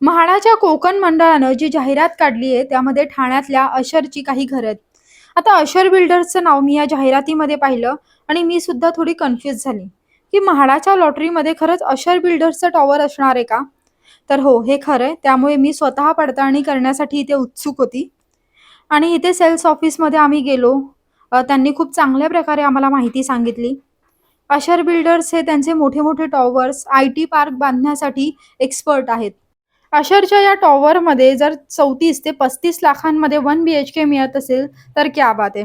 म्हाडाच्या कोकण मंडळानं जी जाहिरात काढली आहे त्यामध्ये ठाण्यातल्या अशरची काही घरं आहेत. आता अशर बिल्डर्सचं नाव मी या जाहिरातीमध्ये पाहिलं आणि मी सुद्धा थोडी कन्फ्यूज झाली. की म्हाडाच्या लॉटरीमध्ये खरंच अशर बिल्डर्सचं टॉवर असणार आहे का? तर हो हे खरं आहे. त्यामुळे मी स्वतः पडताळणी करण्यासाठी इथे उत्सुक होती. आणि इथे सेल्स ऑफिसमध्ये आम्ही गेलो. त्यांनी खूप चांगल्या प्रकारे आम्हाला माहिती सांगितली. अशर बिल्डर्स हे त्यांचे मोठे मोठे टॉवर्स आय टी पार्क बांधण्यासाठी एक्सपर्ट आहेत. अशरच्या या टॉवरमध्ये जर चौतीस ते पस्तीस लाखांमध्ये वन बी एच के मिळत असेल तर क्या बात आहे.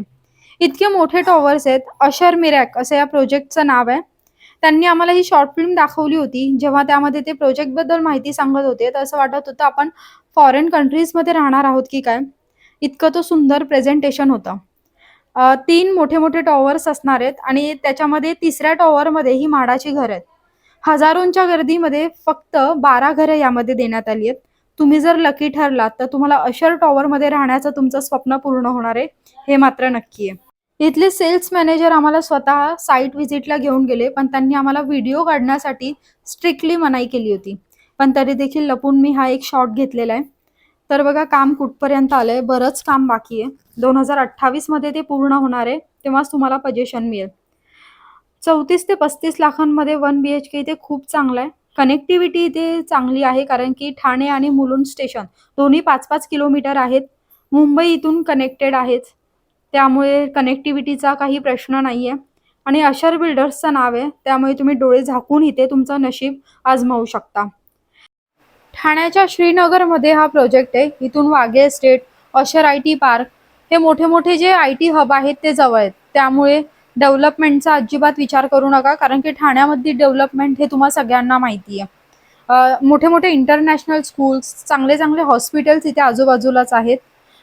इतके मोठे टॉवर्स आहेत अशर मिरॅक असं या प्रोजेक्टचं नाव आहे. त्यांनी आम्हाला ही शॉर्ट फिल्म दाखवली होती जेव्हा त्यामध्ये ते प्रोजेक्टबद्दल माहिती सांगत होते तर असं वाटत होतं आपण फॉरेन कंट्रीजमध्ये राहणार आहोत की काय? इतकं तो सुंदर प्रेझेंटेशन होतं. तीन मोठे मोठे टॉवर्स असणार आहेत आणि त्याच्यामध्ये तिसऱ्या टॉवरमध्ये ही म्हाडाची घरं आहेत. हजारोंच्या गर्दीमध्ये फक्त बारा घरं यामध्ये देण्यात आली आहेत. तुम्ही जर लकी ठरलात तर तुम्हाला अशर टॉवरमध्ये राहण्याचं तुमचं स्वप्न पूर्ण होणार आहे. हे मात्र नक्की आहे. इथले सेल्स मॅनेजर आम्हाला स्वतः साईट व्हिजिटला घेऊन गेले पण त्यांनी आम्हाला व्हिडिओ काढण्यासाठी स्ट्रिक्टली मनाई केली होती. पण तरी देखील लपून मी हा एक शॉट घेतलेला आहे. तर बघा काम कुठपर्यंत आलंय? बरंच काम बाकी आहे. दोन हजार अठ्ठावीसमध्ये ते पूर्ण होणार आहे तेव्हाच तुम्हाला पजेशन मिळेल. चौतीस ते पस्तीस लाखांमध्ये वन बी एच के इथे खूप चांगलं आहे. कनेक्टिव्हिटी इथे चांगली आहे कारण की ठाणे आणि मुलुंड स्टेशन दोन्ही पाच पाच किलोमीटर आहेत. मुंबई इथून कनेक्टेड आहेत. त्यामुळे कनेक्टिव्हिटीचा काही प्रश्न नाही आहे आणि अशर बिल्डर्सचं नाव आहे. त्यामुळे तुम्ही डोळे झाकून इथे तुमचं नशीब आजमावू शकता. ठाण्याच्या श्रीनगरमध्ये हा प्रोजेक्ट आहे. इथून Wahge state Ashar I T park हे मोठे मोठे जे आय टी हब आहेत ते जवळ आहेत. त्यामुळे डेव्हलपमेंटचा अजिबात विचार करू नका कारण की ठाण्यामधली डेव्हलपमेंट हे तुम्हाला सगळ्यांना माहिती आहे मोठे मोठे इंटरनॅशनल स्कूल्स चांगले चांगले हॉस्पिटल्स इथे आजूबाजूलाच आहेत.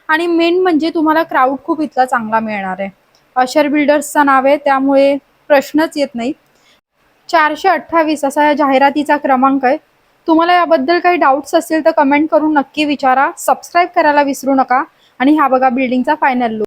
आणि मेन म्हणजे तुम्हाला क्राऊड खूप इथला चांगला मिळणार आहे. अशर बिल्डर्सचं नाव आहे त्यामुळे प्रश्नच येत नाही चारशे अठ्ठावीस असा या जाहिरातीचा क्रमांक आहे. तुम्हाला याबद्दल काही डाऊट्स असतील तर कमेंट करून नक्की विचारा. सबस्क्राईब करायला विसरू नका. आणि हा बघा बिल्डिंगचा फायनल लुक